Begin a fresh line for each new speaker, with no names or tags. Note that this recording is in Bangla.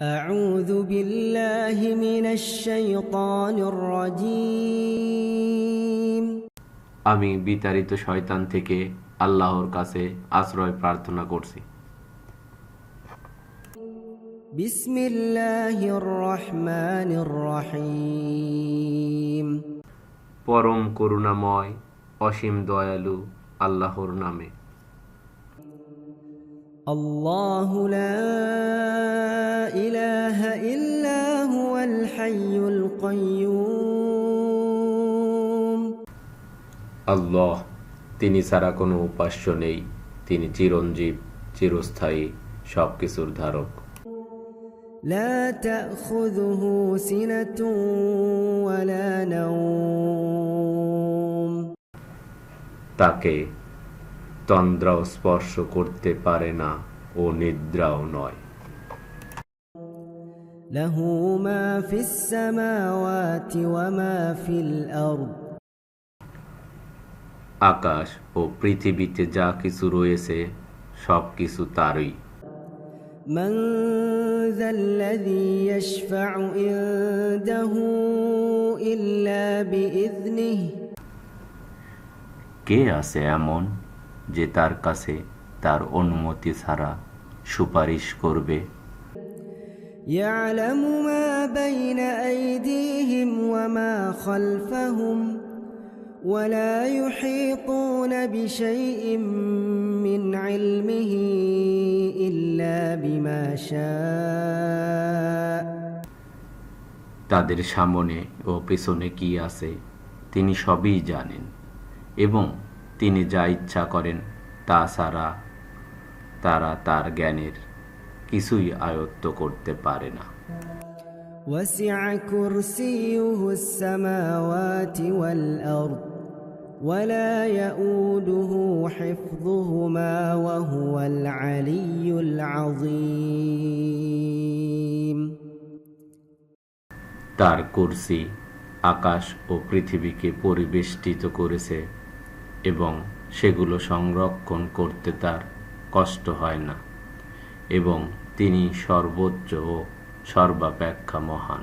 أعوذ بالله من الشيطان الرجيم
আমি বিতাড়িত শয়তান থেকে আল্লাহর কাছে আশ্রয় প্রার্থনা করছি
بسم الله الرحمن الرحيم
পরম করুণাময় অসীম দয়ালু আল্লাহর নামে
الله لا إله إلا هو الحي القيوم
আল্লাহ তিনি ছাড়া কোনো উপাস্য নেই তিনি চিরঞ্জীব চিরস্থায়ী সব কিছুর ধারক
لا تأخذه سنة ولا نوم
তাকে তন্দ্রাও স্পর্শ করতে পারে না ও নিদ্রাও নয়
له ما في السماوات وما في الأرض
আকাশ ও পৃথিবীতে যা কিছু রয়েছে সব কিছু তারই
من ذا الذي يشفع عنده إلا بإذنه
কে আছে এমন যে তার কাছে তার অনুমতি ছাড়া সুপারিশ করবে
يعلم ما بين أيديهم وما خلفهم ولا يحيطون بشيء من علمه إلا بما شاء
তাদের সামনে ও পেছনে কি আছে তিনি সবই জানেন এবং তিনি যা ইচ্ছা করেন তা ছাড়া তারা তার জ্ঞানের কিছুই আয়ত্ত করতে পারে না
وسع كرسيه السماوات والأرض ولا يؤوده حفظهما وهو العلي العظيم
তার কুরসি আকাশ ও পৃথিবীকে পরিবেষ্টিত করেছে এবং সেগুলো সংরক্ষণ করতে তার কষ্ট হয় না এবং তিনি সর্বোচ্চ ও সর্বাপেক্ষা মহান।